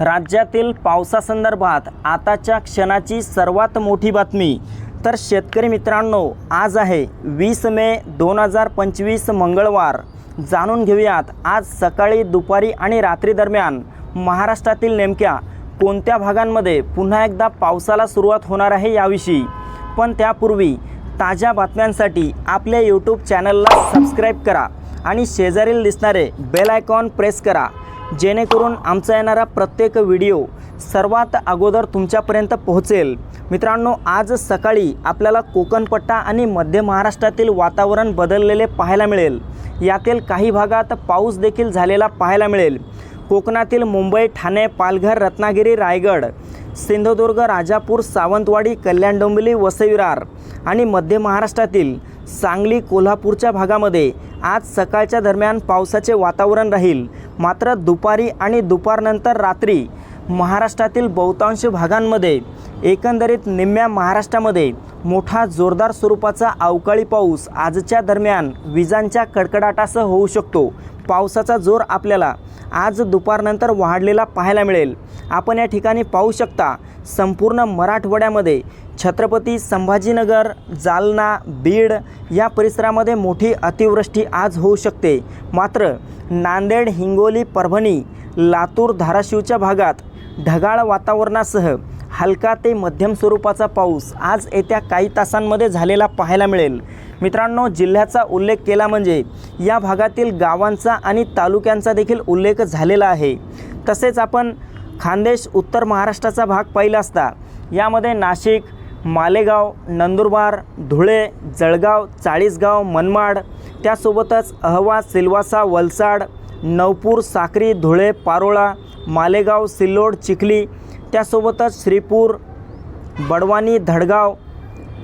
राज्यातील पावसासंदर्भात आताच्या क्षणाची सर्वात मोठी बातमी तर शेतकरी मित्रांनो आज आहे वीस मे दोन हजार पंचवीस मंगळवार. जाणून घेऊयात आज सकाळी दुपारी आणि रात्री दरम्यान महाराष्ट्रातील नेमक्या कोणत्या भागांमध्ये पुन्हा एकदा पावसाला सुरुवात होणार आहे याविषयी. पण त्यापूर्वी ताज्या बातम्यांसाठी आपल्या यूट्यूब चॅनलला सबस्क्राईब करा आणि शेजारील दिसणारे बेल आयकॉन प्रेस करा. जेणेकरून आमचा येणारा प्रत्येक व्हिडिओ सर्वात अगोदर तुमच्यापर्यंत पोहोचेल. मित्रांनो आज सकाळी आपल्याला कोकणपट्टा आणि मध्य महाराष्ट्रातील वातावरण बदललेले पाहायला मिळेल. यातील काही भागात पाऊस देखील झालेला पाहायला मिळेल. कोकणातील मुंबई ठाणे पालघर रत्नागिरी रायगड सिंधुदुर्ग राजापूर सावंतवाडी कल्याण डोंबिवली वसईविरार आणि मध्य महाराष्ट्रातील सांगली कोल्हापूरच्या भागामध्ये आज सकाळच्या दरम्यान पावसाचे वातावरण राहील. मात्र दुपारी आणि दुपारनंतर रात्री महाराष्ट्रातील बहुतांश भागांमध्ये एकंदरीत निम्म्या महाराष्ट्रामध्ये मोठा जोरदार स्वरूपाचा अवकाळी पाऊस आजच्या दरम्यान विजांच्या कडकडाटासह होऊ शकतो. पावसाचा जोर आपल्याला आज दुपारनंतर वाढलेला पाहायला मिळेल. आपण या ठिकाणी पाहू शकता संपूर्ण मराठवाड्यामध्ये छत्रपती संभाजीनगर जालना बीड या परिसरामध्ये मोठी अतिवृष्टी आज होऊ शकते. मात्र नांदेड हिंगोली परभणी लातूर धाराशिवच्या भागात ढगाळ वातावरणासह हलका ते मध्यम स्वरूपाचा पाऊस आज येत्या काही तासांमध्ये झालेला पाहायला मिळेल. मित्रांनो जिल्ह्याचा उल्लेख केला म्हणजे या भागातील गावांचा आणि तालुक्यांचा देखील उल्लेख झालेला आहे. तसेच आपण खानदेश उत्तर महाराष्ट्राचा भाग पाहिला असता यामध्ये नाशिक मालेगाव नंदुरबार धुळे जळगाव चाळीसगाव मनमाड त्यासोबतच अहवा सिल्वासा वलसाड नवपूर साक्री धुळे पारोळा मालेगाव सिल्लोड चिखली त्यासोबतच श्रीपूर बडवानी धडगाव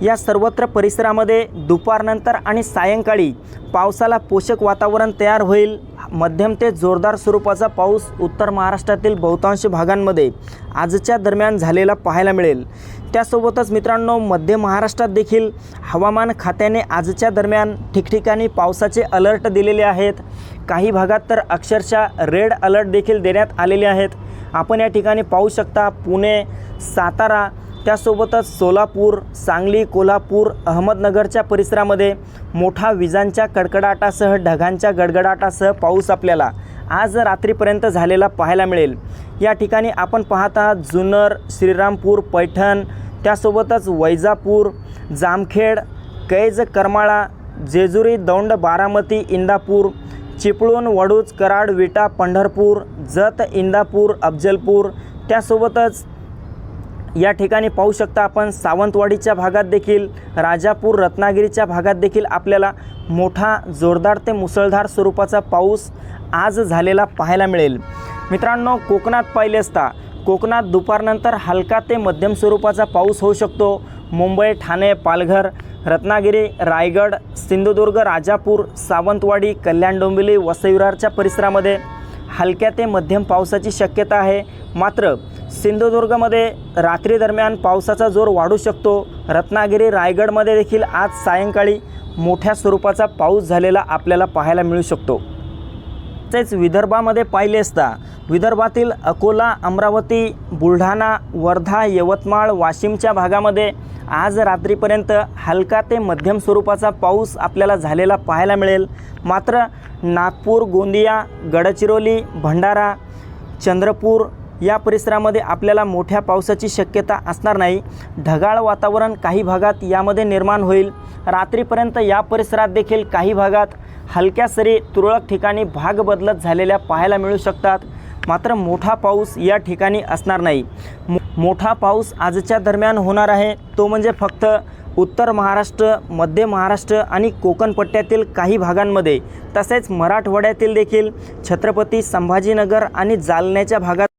या सर्वत्र परिसरामध्ये दुपारनंतर आणि सायंकाळी पावसाला पोषक वातावरण तयार होईल. मध्यम ते जोरदार स्वरूपाचा पाऊस उत्तर महाराष्ट्रातील बहुतांश भागांमध्ये आजच्या दरम्यान झालेला पाहायला मिळेल. त्यासोबतच मित्रांनो मध्य महाराष्ट्रात देखील हवामान खात्याने आजच्या दरम्यान ठिकठिकाणी पावसाचे अलर्ट दिलेले आहेत. काही भागात तर अक्षरशः रेड अलर्ट देखील देण्यात आलेले आहेत. आपण या ठिकाणी पाहू शकता पुणे सातारा त्यासोबतच सोलापूर सांगली कोल्हापूर अहमदनगरच्या परिसरामध्ये मोठा विजांच्या कडकडाटासह ढगांच्या गडगडाटासह पाऊस आपल्याला आज रात्रीपर्यंत झालेला पाहायला मिळेल. या ठिकाणी आपण पाहत आहात जुन्नर श्रीरामपूर पैठण त्यासोबतच वैजापूर जामखेड कैज करमाळा जेजुरी दौंड बारामती इंदापूर चिपळूण वडूज कराड विटा पंढरपूर जत इंदापूर अफजलपूर त्यासोबतच या ठिकाणी पाहू शकता आपण सावंतवाडीच्या भागात देखील राजापूर रत्नागिरीच्या भागात देखील आपल्याला मोठा जोरदार ते मुसळधार स्वरूपाचा पाऊस आज झालेला पाहायला मिळेल. मित्रांनो कोकणात पाहिले असता कोकणात दुपारनंतर हलका ते मध्यम स्वरूपाचा पाऊस होऊ शकतो. मुंबई ठाणे पालघर रत्नागिरी रायगड सिंधुदुर्ग राजापूर सावंतवाडी कल्याण डोंबिवली वसईविरारच्या परिसरामध्ये हलक्या ते मध्यम पावसाची शक्यता आहे. मात्र सिंधुदुर्गमध्ये रात्रीदरम्यान पावसाचा जोर वाढू शकतो. रत्नागिरी रायगडमध्ये देखील आज सायंकाळी मोठ्या स्वरूपाचा पाऊस झालेला आपल्याला पाहायला मिळू शकतो. तसेच विदर्भामध्ये पाहिले असता विदर्भातील अकोला अमरावती बुलढाणा वर्धा यवतमाळ वाशिमच्या भागामध्ये आज रात्रीपर्यंत हलका ते मध्यम स्वरूपाचा पाऊस आपल्याला झालेला पाहायला मिळेल. मात्र नागपूर गोंदिया गडचिरोली भंडारा चंद्रपूर या परिसरामध्ये आपल्याला मोठ्या पावसाची शक्यता असणार नाही. ढगाळ वातावरण काही भागात यामध्ये निर्माण होईल. रात्रीपर्यंत या परिसरात देखील काही भागात हलक्या सरी तुरळक ठिकाणी भाग बदलत झालेल्या पाहायला मिळू शकतात. मात्र मोठा पाऊस या ठिकाणी असणार नाही. मो मोठा पाऊस आजच्या दरम्यान होणार आहे. तो म्हणजे फक्त उत्तर महाराष्ट्र मध्य महाराष्ट्र आणि कोकणपट्ट्यातील काही भागांमध्ये. तसेच मराठवाड्यातील देखील छत्रपती संभाजीनगर आणि जालन्याच्या भागात